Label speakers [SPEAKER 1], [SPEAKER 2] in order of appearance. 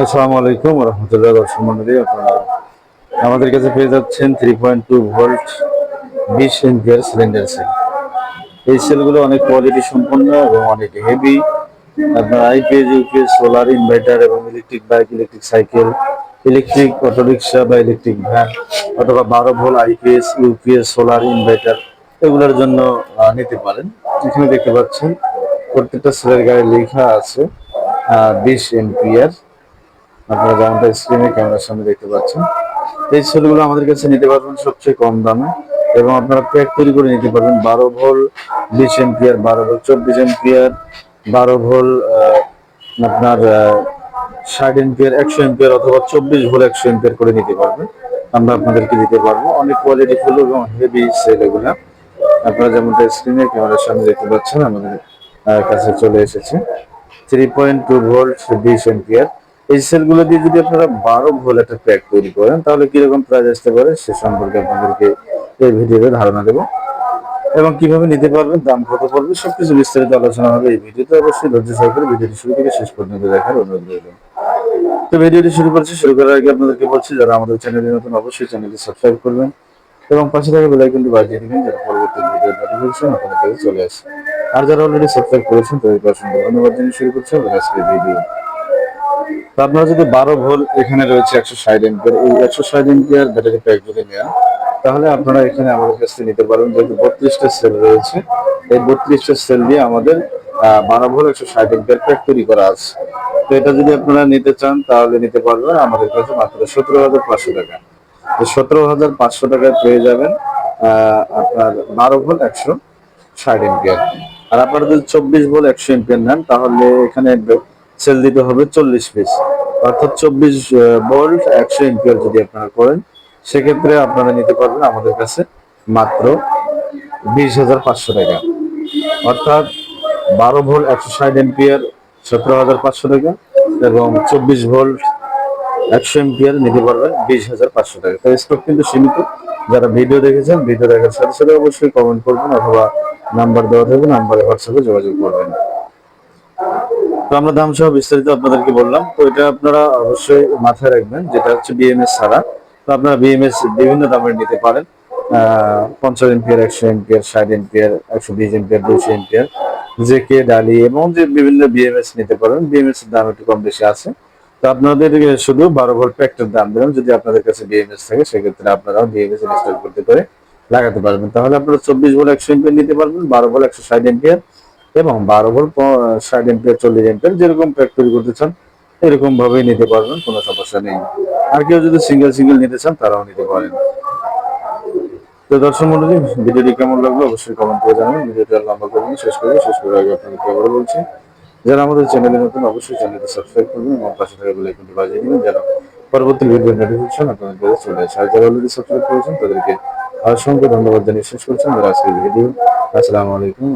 [SPEAKER 1] আসসালামু আলাইকুম রহমতুল্লাহ দর্শক মন্ডলী, আপনারা আমাদের কাছে পেয়ে যাচ্ছেন থ্রি পয়েন্ট টু ভোল্ট বিশ এমপিয়ার সিলিন্ডার সেল এই সেলগুলো অনেক কোয়ালিটি সম্পন্ন এবং অনেক হেভি আপনার আইপিএস ইউপিএস সোলার ইনভার্টার এবং electric bike electric cycle electric autorickshaw বা ইলেকট্রিক ভ্যান অথবা বারো volt IPS UPS solar inverter এগুলোর জন্য নিতে পারেন। এখানে দেখতে পাচ্ছেন প্রত্যেকটা সেলের গায়ে লেখা আছে বিশ এমপিয়ার আপনারা যেমনটা স্ক্রিনে ক্যামেরার সামনে দেখতে পাচ্ছেন, এই সেলগুলো আমাদের কাছে নিতে পারবেন সবচেয়ে কম দামে এবং আপনারা প্যাক তৈরি করে নিতে পারবেন বারো ভোল বিশ এমপিয়ার, বারো ভোল চব্বিশ এমপিয়ার, বারো ভোল আপনার ষাট এমপিয়ার, একশো এমপিয়ার অথবা চব্বিশ ভোল একশো এমপিয়ার করে নিতে পারবেন। আমরা আপনাদেরকে দিতে পারব। অনেক কোয়ালিটি ফুল এবং হেভি সেল এগুলা। আপনারা যেমনটা স্ক্রিনে ক্যামেরার সামনে দেখতে পাচ্ছেন, আমাদের কাছে চলে এসেছে। থ্রি পয়েন্ট টু ভোল্ট বিশ এমপিয়ার। এই সেলগুলো দিয়ে যদি আপনারা বারো ভোল্ট একটা প্যাক তৈরি করেন, তাহলে কীরকম প্রাইস আসতে পারে সে সম্পর্কে আপনাদেরকে এই ভিডিওতে ধারণা দেবো। এবং কীভাবে নিতে পারবেন, দাম কত পড়বে, সবকিছু বিস্তারিত আলোচনা হবে এই ভিডিওতে। অবশ্যই ধৈর্য সহকারে ভিডিওটি শুরু থেকে শেষ পর্যন্ত দেখার অনুরোধ রইল। তো ভিডিওটি শুরু করছি, শুরু করার আগে আপনাদেরকে বলছি, যারা আমাদের চ্যানেলে নতুন, অবশ্যই চ্যানেলটি সাবস্ক্রাইব করবেন এবং পাশে থাকা বেল আইকনটি বাজিয়ে দিবেন, যাতে পরবর্তী ভিডিও নোটিফিকেশন আপনাদের কাছে চলে আসে। আর যারা অলরেডি সাবস্ক্রাইব করেছেন, তাদেরকে অসংখ্য ধন্যবাদ জানিয়ে শুরু করছি আমাদের আজকের ভিডিও আপনারা যদি বারো ভোল এখানে রয়েছে একশো ষাট এম্পিয়ার এই একশো ষাট এম্পিয়ার ব্যাটারি প্যাক যদি নেন, তাহলে আপনারা এখানে আমাদের কাছ থেকে নিতে পারবেন। যেহেতু বত্রিশটা সেল রয়েছে, এই বত্রিশটা সেল দিয়ে আমাদের বারো ভোল একশো ষাট এম্পিয়ার প্যাক তৈরি করা আছে। তো এটা যদি আপনারা নিতে চান, তাহলে নিতে পারবেন আমাদের কাছে মাত্র সতেরো হাজার পাঁচশো টাকা। তো সতেরো হাজার পাঁচশো টাকায় পেয়ে যাবেন আপনার বারো ভোল একশো ষাট এম্পিয়ার আর আপনারা যদি চব্বিশ ভোল্ট একশো এম্পিয়ার নেন, তাহলে এখানে সেল দিতে হবে চল্লিশ পিস। অর্থাৎ চব্বিশ ভোল্ট একশো এম্পিয়ার যদি আপনারা করেন, সেক্ষেত্রে আপনারা নিতে পারবেন আমাদের কাছে মাত্র বিশ হাজার পাঁচশো টাকা। অর্থাৎ বারো ভোল্ট একশো ষাট এম্পিয়ার সতেরো হাজার পাঁচশো টাকা এবং চব্বিশ ভোল্ট একশো এম্পিয়ার নিতে পারবেন বিশ হাজার পাঁচশো টাকা। তো স্টক কিন্তু সীমিত। যারা ভিডিও দেখেছেন ভিডিও দেখার সাথে সাথে অবশ্যই কমেন্ট করবেন অথবা নাম্বার দেওয়া থাকবে নাম্বারে হোয়াটসঅ্যাপে যোগাযোগ করবেন। তো আমরা দাম সহ বিস্তারিত আপনাদেরকে বললাম। তো এটা আপনারা অবশ্যই মাথায় রাখবেন, যেটা হচ্ছে বিএমএস ছাড়া। তো আপনারা বিএমএস বিভিন্ন দামের নিতে পারেন। পঞ্চাশ এমপিয়ার, একশো এমপিয়ার, ষাট এমপিয়ার, একশো বিশ এমপিয়ার দুশো এমপিয়ার যে কে ডালি এবং যে বিভিন্ন বিএমএস নিতে পারেন বিএমএস এর দাম একটু কম বেশি আছে। তো আপনাদের শুধু বারো ভোল্ট প্যাকটার দাম দিলাম যদি আপনাদের কাছে বিএমএস থাকে, সেক্ষেত্রে আপনারাও বিএমএস ইনস্টল করতে পারে, লাগাতে পারবেন। তাহলে আপনারা চব্বিশ ভোল্ট, একশো এমপিয়ার নিতে পারবেন, বারো ভোল্ট, একশো ষাট এমপিয়ার এবং বারো ভোল্ট ষাট এমপিয়ার চল্লিশ এম্পিয়ার যেরকম প্যাক তৈরি করতে চান এরকম ভাবেই নিতে পারবেন, কোনো সমস্যা নেই। আর কেউ যদি সিঙ্গেল সিঙ্গেল নিতে চান, তারাও নিতে পারেন। তো দর্শক মন্ডলী, ভিডিওটি কেমন লাগল অবশ্যই কমেন্ট করে জানাবেন। ভিডিওটা লম্বা করবেন শেষ করব। শেষ করে আগে আপনাদেরকে আবারও বলছি, যারা আমাদের চ্যানেলে নতুন, অবশ্যই চ্যানেলটি সাবস্ক্রাইব করবেন এবং পাশে থাকা বেল আইকনটি বাজিয়ে দিবেন, যেন পরবর্তী ভিডিও নোটিফিকেশন আপনাদের কাছে চলে আসে। আর যারা অলরেডি সাবস্ক্রাইব করেছেন, তাদেরকে অসংখ্য ধন্যবাদ জানিয়ে শেষ করছেন আজকের ভিডিও আসসালামু আলাইকুম।